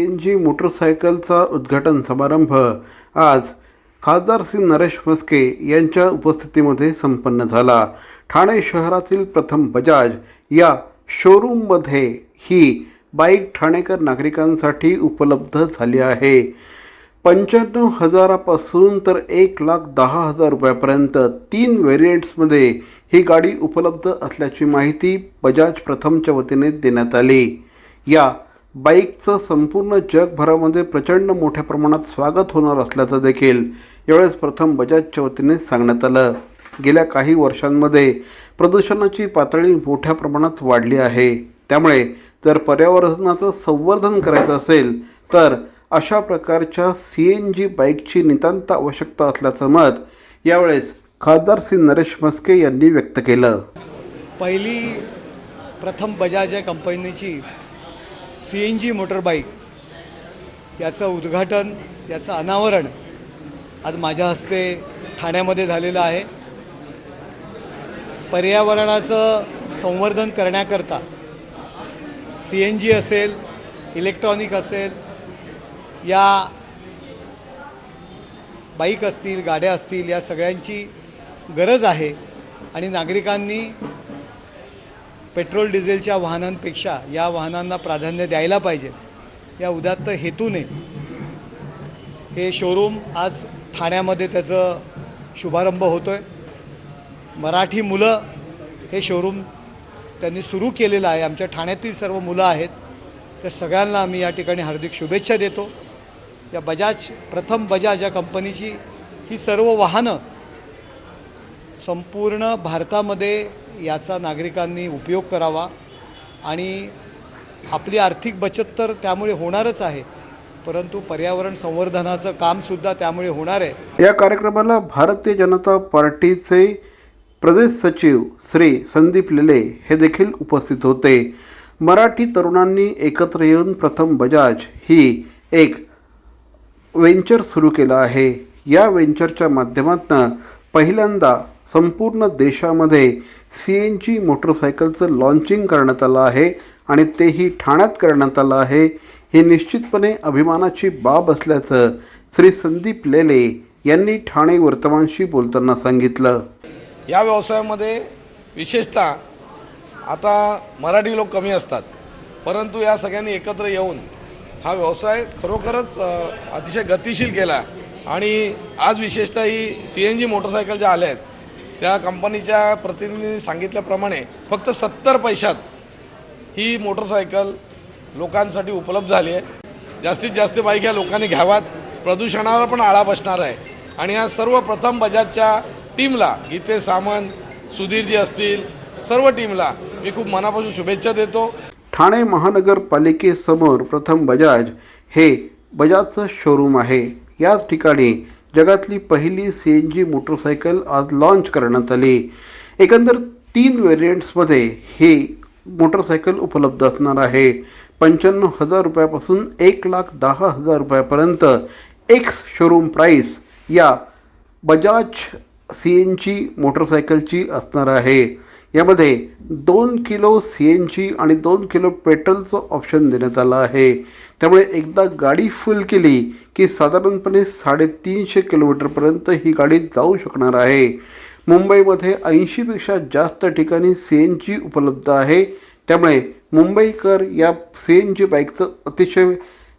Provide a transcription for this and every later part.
N G मोटरसायकलचा उद्घाटन समारंभ आज खासदार श्री नरेश म्हस्के यांच्या उपस्थितीमध्ये संपन्न झाला. ठाणे शहरातील प्रथम बजाज या शोरूममध्ये ही बाईक ठाणेकर नागरिकांसाठी उपलब्ध झाली आहे. पंच्याण्णव हजारापासून तर एक लाख दहा हजार रुपयापर्यंत तीन व्हेरियंट्समध्ये ही गाडी उपलब्ध असल्याची माहिती बजाज प्रथमच्या वतीने देण्यात आली. या बाईकचं संपूर्ण जगभरामध्ये प्रचंड मोठ्या प्रमाणात स्वागत होणार असल्याचं देखील यावेळेस प्रथम बजाजच्या वतीने सांगण्यात आलं. गेल्या काही वर्षांमध्ये प्रदूषणाची पातळी मोठ्या प्रमाणात वाढली आहे. त्यामुळे जर पर्यावरणाचं संवर्धन करायचं असेल तर अशा प्रकारच्या सी एन जी बाईकची नितांत आवश्यकता असल्याचं मत यावेळेस खासदार श्री नरेश मस्के यांनी व्यक्त केलं. पहिली प्रथम बजाज या कंपनीची सी एन जी मोटरबाईक याचं उद्घाटन याचं अनावरण आज माझ्या हस्ते ठाण्यामध्ये झालेलं आहे. पर्यावरणाचं संवर्धन करण्याकरता सी एन जी असेल इलेक्ट्रॉनिक असेल या बाईक असतील गाड्या असतील या सगळ्यांची गरज आहे आणि नागरिकांनी पेट्रोल डिझेलच्या वाहनांपेक्षा या वाहनांना प्राधान्य द्यायला पाहिजे. या उदात्त हेतूने हे शोरूम आज ठाण्यामध्ये त्याचं शुभारंभ होतो आहे मराठी मुलं हे शोरूम त्यांनी सुरू केलेलं आहे. आमच्या ठाण्यातील सर्व मुलं आहेत. त्या सगळ्यांना आम्ही या ठिकाणी हार्दिक शुभेच्छा देतो. या बजाज प्रथम बजाज या कंपनीची ही सर्व वाहनं संपूर्ण भारतामध्ये याचा नागरिकांनी उपयोग करावा आणि आपली आर्थिक बचत तर त्यामुळे होणारच आहे परंतु पर्यावरण संवर्धनाचं कामसुद्धा त्यामुळे होणार आहे. या कार्यक्रमाला भारतीय जनता पार्टीचे प्रदेश सचिव श्री संदीप लेले हे देखील उपस्थित होते. मराठी तरुणांनी एकत्र येऊन प्रथम बजाज ही एक वेंचर सुरू केलं आहे. या वेंचरच्या माध्यमातून पहिल्यांदा संपूर्ण देशामध्ये सी एन जी मोटरसायकलचं लॉन्चिंग करण्यात आलं आहे आणि तेही ठाण्यात करण्यात आलं आहे. ही निश्चितपणे अभिमानाची बाब असल्याचं श्री संदीप लेले यांनी ठाणे वर्तमानशी बोलताना सांगितलं. या व्यवसायामध्ये विशेषतः आता मराठी लोक कमी असतात. परंतु या सगळ्यांनी एकत्र येऊन हा व्यवसाय खरोखरच अतिशय गतिशील केला. आणि आज विशेषतः ही सी एन जी मोटरसायकल ज्या आल्या आहेत त्या कंपनीच्या प्रतिनिधींनी सांगितल्याप्रमाणे फक्त सत्तर पैशात ही मोटरसायकल लोकांसाठी उपलब्ध झाली आहे. जास्तीत जास्त बाईक ह्या लोकांनी घ्याव्यात प्रदूषणावर पण आळा बसणार आहे. आणि या सर्व प्रथम बजाजच्या टीमला गीते सामंत सुधीरजी असतील सर्व टीमला मी खूप मनापासून शुभेच्छा देतो. ठाणे महानगरपालिकेसमोर प्रथम बजाज हे बजाजचं शोरूम आहे. याच ठिकाणी जगातली पहिली सी एन जी मोटरसायकल आज लॉन्च करण्यात आली. एकंदर तीन व्हेरियंट्समध्ये हे मोटरसायकल उपलब्ध असणार आहे. पंच्याण्णव हजार रुपयापासून एक लाख दहा हजार रुपयापर्यंत एक्स शोरूम प्राईस या बजाज सी एन जी मोटरसायकलची असणार आहे. यामध्ये दोन किलो सी एन जी आणि दोन किलो पेट्रोलचं ऑप्शन देण्यात आलं आहे. त्यामुळे एकदा गाडी फुल केली की साधारणपणे साडेतीनशे किलोमीटरपर्यंत ही गाडी जाऊ शकणार आहे. मुंबईमध्ये ऐंशीपेक्षा जास्त ठिकाणी सी एन जी उपलब्ध आहे. त्यामुळे मुंबईकर या सी एन जी बाईकचं अतिशय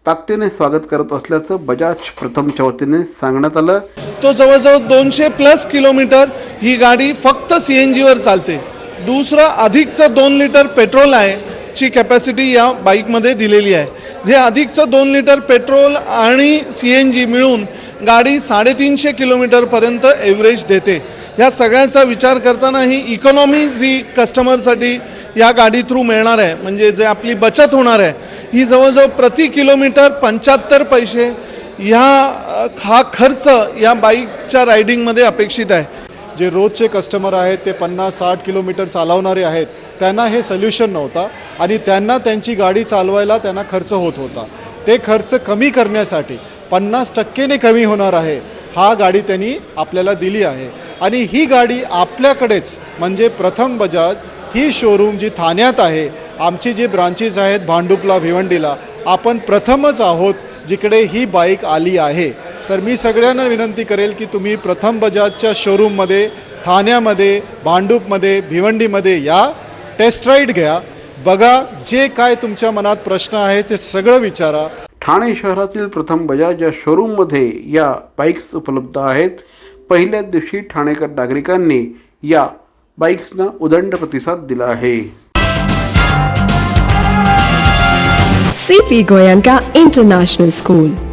ताकदीने स्वागत करत असल्याचं बजाज प्रथमच्या वतीने सांगण्यात आलं. तो जवळजवळ दोनशे प्लस किलोमीटर ही गाडी फक्त सी एन जीवर चालते. दुसरं अधिकचं दोन लिटर पेट्रोल आहे ची कॅपॅसिटी या बाईकमध्ये दिलेली आहे. जे अधिकचं दोन लिटर पेट्रोल आणि सी एन जी मिळून गाडी साडेतीनशे किलोमीटरपर्यंत एव्हरेज देते. या सगळ्याचा विचार करताना ही इकॉनॉमी जी कस्टमरसाठी या गाडी थ्रू मिळणार आहे म्हणजे जे आपली बचत होणार आहे ही जवळजवळ प्रति किलोमीटर पंच्याहत्तर पैसे ह्या हा खर्च या बाईकच्या रायडिंगमध्ये अपेक्षित आहे. जे रोजचे कस्टमर आहेत ते पन्नास साठ किलोमीटर चालवणारे आहेत त्यांना हे सोल्युशन नव्हता आणि त्यांना त्यांची गाडी चालवायला त्यांना खर्च होत होता. ते खर्च कमी करण्यासाठी पन्नास टक्केने कमी होणार आहे हा गाडी त्यांनी आपल्याला दिली आहे. आणि ही गाडी आपल्याकडेच म्हणजे प्रथम बजाज ही शोरूम जी ठाण्यात आहे आमची जी ब्रांचेस आहेत भांडुपला भिवंडीला आपण प्रथमच आहोत जिकडे ही बाईक आली आहे. तर मी सगळ्यांना विनंती करेल की तुम्ही प्रथम बजाजच्या शोरूममध्ये ठाण्यामध्ये भांडूपमध्ये भिवंडीमध्ये या टेस्ट राईड घ्या. बघा जे काय तुमच्या मनात प्रश्न आहे ते सगळं विचारा. ठाणे शहरातील प्रथम बजाज या शोरूममध्ये या बाईक्स उपलब्ध आहेत. पहिल्याच दिवशी ठाणेकर नागरिकांनी या बाईक्सना उदंड प्रतिसाद दिला आहे. CP Goyanka International School.